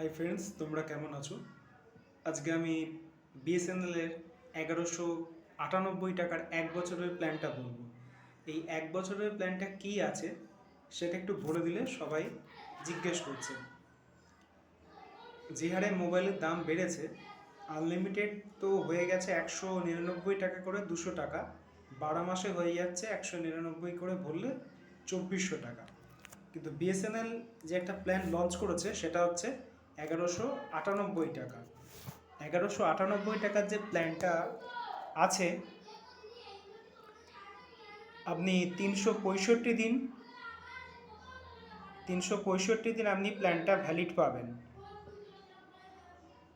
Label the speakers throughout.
Speaker 1: Hi friends তোমরা কেমন আছো? আজকে আমি বিএসএনএলের এগারোশো আটানব্বই টাকার এক বছরের প্ল্যানটা বলব। এই এক বছরের প্ল্যানটা কি আছে, সেটা একটু বলে দিলে সবাই জিজ্ঞেস করছে। যে হারে মোবাইলের দাম বেড়েছে আনলিমিটেড তো হয়ে গেছে একশো নিরানব্বই টাকা করে দুশো টাকা, বারো মাসে হয়ে যাচ্ছে একশো নিরানব্বই করে ভরলে চব্বিশশো টাকা। কিন্তু বিএসএনএল যে একটা প্ল্যান লঞ্চ করেছে, সেটা হচ্ছে এগারোশো আটানব্বই টাকা। এগারোশো আটানব্বই টাকার যে প্ল্যানটা আছে, আপনি তিনশো পঁয়ষট্টি দিন, তিনশো পঁয়ষট্টি দিন আপনি প্ল্যানটা ভ্যালিড পাবেন।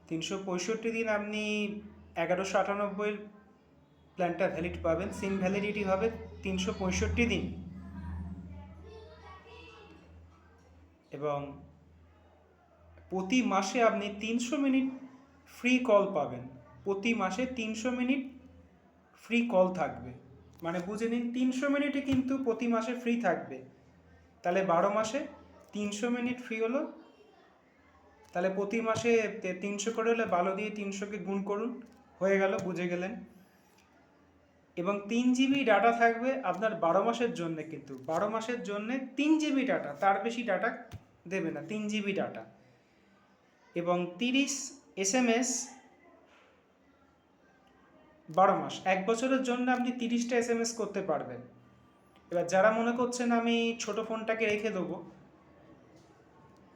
Speaker 1: তিনশো পঁয়ষট্টি দিন আপনি এগারোশো আটানব্বই প্ল্যানটা ভ্যালিড পাবেন। সিম ভ্যালিডিটি হবে তিনশো পঁয়ষট্টি দিন। এবং প্রতি মাসে আপনি তিনশো মিনিট ফ্রি কল পাবেন। প্রতি মাসে তিনশো মিনিট ফ্রি কল থাকবে। মানে বুঝে নিন, তিনশো মিনিটে কিন্তু প্রতি মাসে ফ্রি থাকবে। তাহলে বারো মাসে তিনশো মিনিট ফ্রি হলো। তাহলে প্রতি মাসে তিনশো করে হলে বারো দিয়ে তিনশোকে গুণ করুন। হয়ে গেল, বুঝে গেলেন। এবং তিন জিবি ডাটা থাকবে আপনার বারো মাসের জন্য কিন্তু। বারো মাসের জন্য তিন জিবি ডাটা তার বেশি ডাটা দেবে না, তিন জিবি ডাটা এবং তিরিশ এস এম এস বারো মাস। এক বছরের জন্য আপনি তিরিশটা এস এম এস করতে পারবেন। এবার যারা মনে করছেন আমি ছোট ফোনটাকে রেখে দেবো,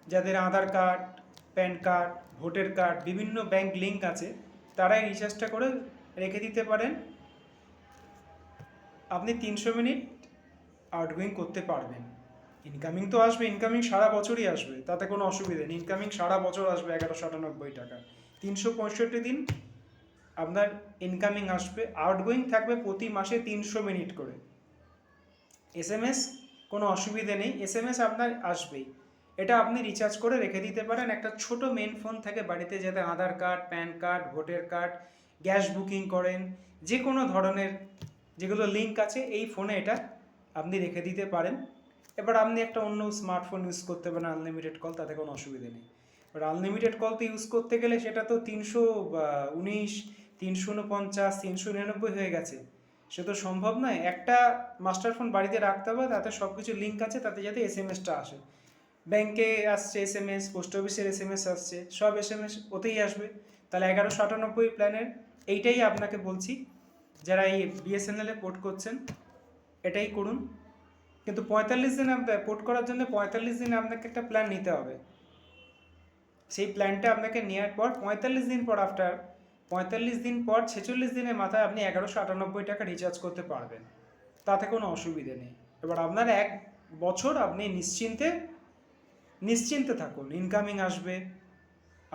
Speaker 1: যাদের Aadhaar card, PAN card, voter card, বিভিন্ন ব্যাংক লিঙ্ক আছে, তারাই রিচার্জটা করে রেখে দিতে পারেন। আপনি তিনশো মিনিট আউটগোয়িং করতে পারবেন। ইনকামিং তো আসবে ইনকামিং সারা বছরই আসবে, তাতে কোনো অসুবিধা নেই। ইনকামিং সারা বছর আসবে এগারোশো আটানব্বই টাকা। তিনশো পঁয়ষট্টি দিন আপনার ইনকামিং আসবে আউটগোয়িং থাকবে প্রতি মাসে তিনশো মিনিট করে। এস এম এস কোনো অসুবিধে নেই এস এম এস আপনার আসবেই। এটা আপনি রিচার্জ করে রেখে দিতে পারেন। একটা ছোট মেন ফোন থাকে বাড়িতে যাতে Aadhaar card PAN card, voter card, gas booking করেন, যে কোনো ধরনের যেগুলো লিঙ্ক আছে, এই ফোনে এটা আপনি রেখে দিতে পারেন। এবার আপনি একটা অন্য স্মার্টফোন ইউজ করতে পারেন আনলিমিটেড কল তাতে কোনো অসুবিধা নেই। এবার আনলিমিটেড কল তো ইউজ করতে গেলে সেটা তো তিনশো উনিশ, তিনশো উনপঞ্চাশ, তিনশো নিরানব্বই হয়ে গেছে। সে তো সম্ভব নয়। একটা মাস্টার ফোন বাড়িতে রাখতে হবে, তাতে সব কিছু লিঙ্ক আছে, তাতে যাতে এস এম এসটা আসে ব্যাংকে আসছে এস এম এস পোস্ট অফিসের এস এম এস আসছে, সব এস এম এস ওতেই আসবে। তাহলে এগারোশো আটানব্বই প্ল্যানের এইটাই আপনাকে বলছি। যারা এই বিএসএনএলে পোর্ট করছেন, এটাই করুন। কিন্তু পঁয়তাল্লিশ দিন পোর্ট করার জন্য পঁয়তাল্লিশ দিন আপনাকে একটা প্ল্যান নিতে হবে। সেই প্ল্যানটা আপনাকে নেওয়ার পর পঁয়তাল্লিশ দিন পর আফটার পঁয়তাল্লিশ দিন পর ছেচল্লিশ দিনের মাথায় আপনি এগারোশো আটানব্বই টাকা রিচার্জ করতে পারবেন। তাতে কোনো অসুবিধে নেই। এবার আপনার এক বছর আপনি নিশ্চিন্তে নিশ্চিন্তে থাকুন। ইনকামিং আসবে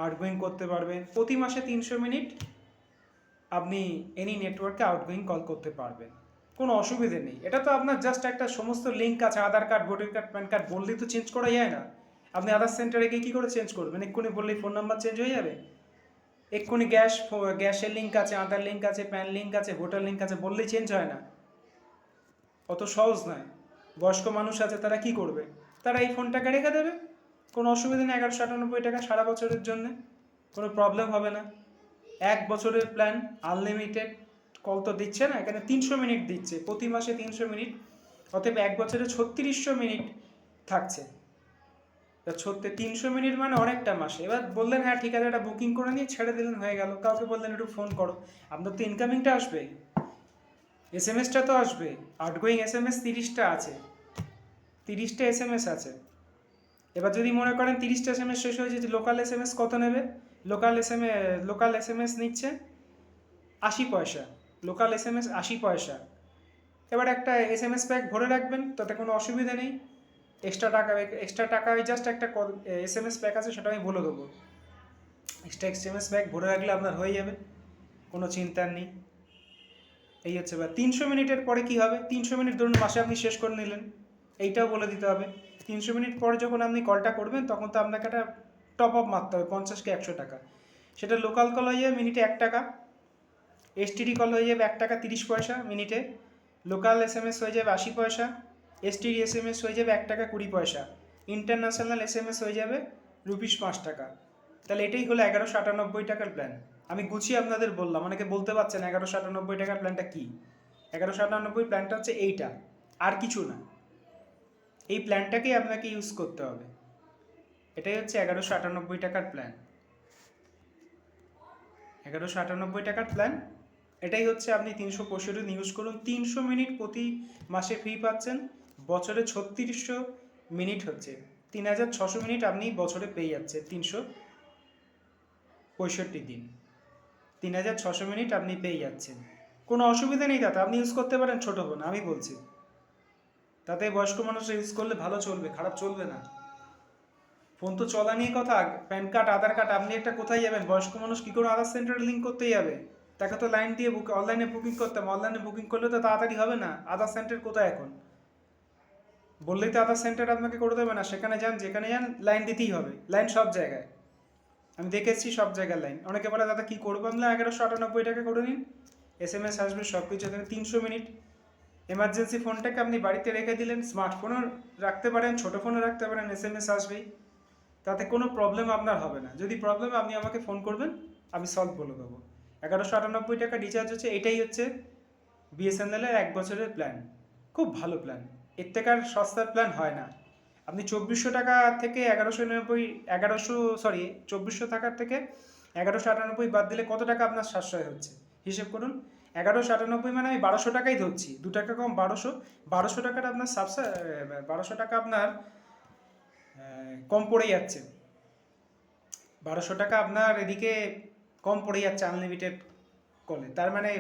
Speaker 1: আউটগোয়িং করতে পারবেন প্রতি মাসে তিনশো মিনিট আপনি এনি নেটওয়ার্কে আউটগোয়িং কল করতে পারবেন। কোনো অসুবিধে নেই। এটা তো আপনার জাস্ট একটা সমস্ত লিঙ্ক আছে, Aadhaar card voter card PAN card বললেই তো চেঞ্জ করা যায় না। আপনি আধার সেন্টারে গিয়ে কী করে চেঞ্জ করবেন? এক্ষুনি বললেই ফোন নাম্বার চেঞ্জ হয়ে যাবে? এক্ষুনি গ্যাস গ্যাসের লিঙ্ক আছে, আধার লিঙ্ক আছে প্যান লিঙ্ক আছে ভোটার লিঙ্ক আছে, বললেই চেঞ্জ হয় না। অত সহজ নয়। বয়স্ক মানুষ আছে, তারা কি করবে? তারা এই ফোনটাকে রেখে দেবে। কোনো অসুবিধা নেই এগারোশো আটানব্বই টাকা সারা বছরের জন্য। কোনো প্রবলেম হবে না। এক বছরের প্ল্যান আনলিমিটেড কল তো দিচ্ছে না, এখানে তিনশো মিনিট দিচ্ছে, প্রতি মাসে তিনশো মিনিট, অতএব এক বছরে ছত্রিশশো মিনিট থাকছে। তা তিনশো মিনিট মানে অনেকটা মাসে। এবার বললেন হ্যাঁ ঠিক আছে এটা বুকিং করে নিয়ে ছেড়ে দিলেন, হয়ে গেল। কাউকে বললেন, একটু ফোন করো। আপনার তো ইনকামিংটা আসবে। এস এম এসটা তো আসবে। আউটগোয়িং এস এম এস তিরিশটা আছে। তিরিশটা এস এম এস আছে। এবার যদি মনে করেন তিরিশটা এস এম এস শেষ হয়ে লোকাল এস এম এস কত নেবে? Local S M A local S M S নিচ্ছে আশি পয়সা। লোকাল এস এম এস আশি পয়সা। এবার একটা এস এম এস প্যাক ভরে রাখবেন, তাতে কোনো অসুবিধা নেই। এক্সট্রা টাকা এক্সট্রা টাকা ওই জাস্ট একটা এস এম এস প্যাক আছে, সেটা আমি বলে দেবো। Extra S M S pack ভরে রাখলে আপনার হয়ে যাবে, কোনো চিন্তার নেই। এই হচ্ছে এবার তিনশো মিনিটের পরে কি হবে? তিনশো মিনিট ধরুন মাসে আপনি শেষ করে নিলেন, এইটাও বলে দিতে হবে। তিনশো মিনিট পরে যখন আপনি কলটা করবেন, তখন তো আপনাকে একটা টপ আপ মারতে হবে পঞ্চাশ কি একশো টাকা। সেটা লোকাল কল হয়ে যাবে মিনিটে এক টাকা। এসটিডি কল হয়ে যাবে এক টাকা তিরিশ পয়সা মিনিটে। লোকাল এস এম এস হয়ে যাবে আশি পয়সা। এসটিডি এস এম এস হয়ে যাবে এক টাকা কুড়ি পয়সা। ইন্টারন্যাশনাল এস এম এস হয়ে যাবে রুপিস পাঁচ টাকা। তাহলে এটাই হলো এগারোশো আটানব্বই টাকার প্ল্যান আমি গুছিয়ে আপনাদের বললাম, অনেকে বলতে পারছেন এগারোশো আটানব্বই টাকার প্ল্যানটা কী? এগারোশো আটানব্বই প্ল্যানটা হচ্ছে এইটা, আর কিছু না। এই প্ল্যানটাকেই আপনাকে ইউজ করতে হবে। এটাই হচ্ছে এগারোশো আটানব্বই টাকার প্ল্যান এগারোশো আটানব্বই টাকার প্ল্যান এটাই হচ্ছে আপনি তিনশো পঁয়ষট্টি দিন ইউজ করুন। তিনশো মিনিট প্রতি মাসে ফ্রি পাচ্ছেন। বছরে ছত্রিশশো মিনিট হচ্ছে। তিন হাজার ছশো মিনিট আপনি বছরে পেয়ে যাচ্ছেন তিনশো পঁয়ষট্টি দিন। তিন হাজার ছশো মিনিট আপনি পেয়ে যাচ্ছেন। কোনো অসুবিধা নেই তাতে আপনি ইউজ করতে পারেন, ছোটো ফোন আমি বলছি। তাতে বয়স্ক মানুষরা ইউজ করলে ভালো চলবে, খারাপ চলবে না। ফোন তো চলা নিয়ে কথা প্যান কার্ড, আধার কার্ড, আপনি একটা কোথায় যাবেন? বয়স্ক মানুষ কী করে আধার সেন্টারে লিঙ্ক করতে যাবে? তাকে তো লাইন দিয়ে বুক অনলাইনে বুকিং করতাম। অনলাইনে বুকিং করলে তো তাড়াতাড়ি হবে না। আধার সেন্টার কোথায় এখন? বললেই তো আধার সেন্টার আপনাকে করে দেবে না। সেখানে যান, যেখানে যান লাইন দিতেই হবে। লাইন সব জায়গায়। আমি দেখেছি সব জায়গায় লাইন অনেকে বলে, দাদা, কী করব? আমি এগারোশো আটানব্বই টাকা করে নিন। এস এম এস আসবে সব কিছু এখানে তিনশো মিনিট। এমার্জেন্সি ফোনটাকে আপনি বাড়িতে রেখে দিলেন। স্মার্টফোনও রাখতে পারেন, ছোটো ফোনও রাখতে পারেন এস এম এস আসবেই। তাতে কোনো প্রবলেম আপনার হবে না। যদি প্রবলেম আপনি আমাকে ফোন করবেন, আমি সলভ বলে দেবো। এগারোশো আটানব্বই টাকা রিচার্জ হচ্ছে, এটাই হচ্ছে বিএসএনএলের এক বছরের প্ল্যান খুব ভালো প্ল্যান এর থেকে আর সস্তার প্ল্যান হয় না। আপনি চব্বিশশো টাকা থেকে এগারোশো নিরানব্বই এগারোশো সরি চব্বিশশো টাকার থেকে এগারোশো আটানব্বই বাদ দিলে কত টাকা আপনার সাশ্রয় হচ্ছে? হিসেব করুন, এগারোশো আটানব্বই মানে আমি বারোশো টাকাই ধরছি। দু টাকা কম বারোশো বারোশো টাকাটা আপনার সাবসা বারোশো টাকা আপনার কম পড়ে যাচ্ছে। বারোশো টাকা আপনার এদিকে কম পড়ে যাচ্ছে আনলিমিটেড কলে তার মানে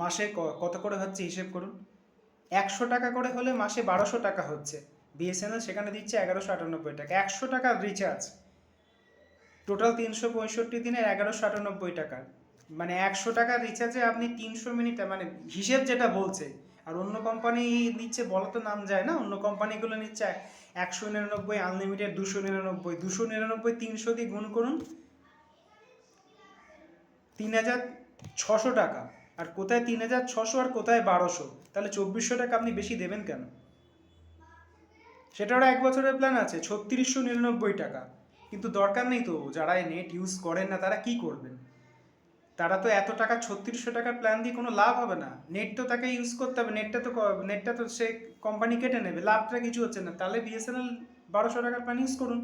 Speaker 1: মাসে কত করে হচ্ছে হিসেব করুন? একশো টাকা করে হলে মাসে বারোশো টাকা হচ্ছে। বিএসএনএল সেখানে দিচ্ছে এগারোশো আটানব্বই টাকা। একশো টাকার রিচার্জ টোটাল তিনশো পঁয়ষট্টি দিনের এগারোশো আটানব্বই টাকা। মানে একশো টাকার রিচার্জে আপনি তিনশো মিনিটে মানে হিসেব যেটা বলছে, আর অন্য কোম্পানি নিচ্ছে বলা তো নাম যায় না, অন্য কোম্পানিগুলো নিচ্ছে একশো নিরানব্বই আনলিমিটেড দুশো নিরানব্বই দুশো নিরানব্বই, তিনশো দিয়ে গুণ করুন তিন হাজার ছশো টাকা। আর কোথায় তিন হাজার ছশো আর কোথায় বারোশো? তাহলে চব্বিশশো টাকা আপনি বেশি দেবেন কেন? সেটারও এক বছরের প্ল্যান আছে, ছত্রিশশো নিরানব্বই টাকা। কিন্তু দরকার নেই তো, যারা নেট ইউজ করেন না, তারা কি করবেন? তারা তো এত টাকা ছত্রিশশো টাকার প্ল্যান দিয়ে কোনো লাভ হবে না। নেট তো তাকে ইউজ করতে হবে নেটটা তো নেটটা তো সে কোম্পানি কেটে নেবে, লাভটা কিছু হচ্ছে না। তাহলে বিএসএনএল বারোশো টাকার প্ল্যান ইউজ করুন।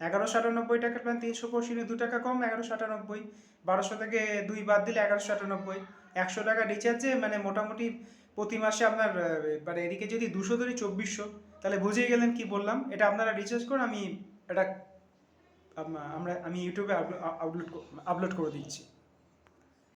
Speaker 1: এগারোশো আটানব্বই টাকার প্ল্যান তিনশো পঁয়ষট্টি দু টাকা কম, এগারোশো আটানব্বই। বারোশো থেকে দুই বাদ দিলে এগারোশো আটানব্বই। একশো টাকা রিচার্জে মানে মোটামুটি প্রতি মাসে আপনার মানে এদিকে যদি দুশো ধরি, চব্বিশশো। তাহলে বুঝেই গেলেন কি বললাম, এটা আপনারা রিচার্জ করুন আমি এটা আমরা, আমি ইউটিউবে আপলোড আপলোড করে দিচ্ছি।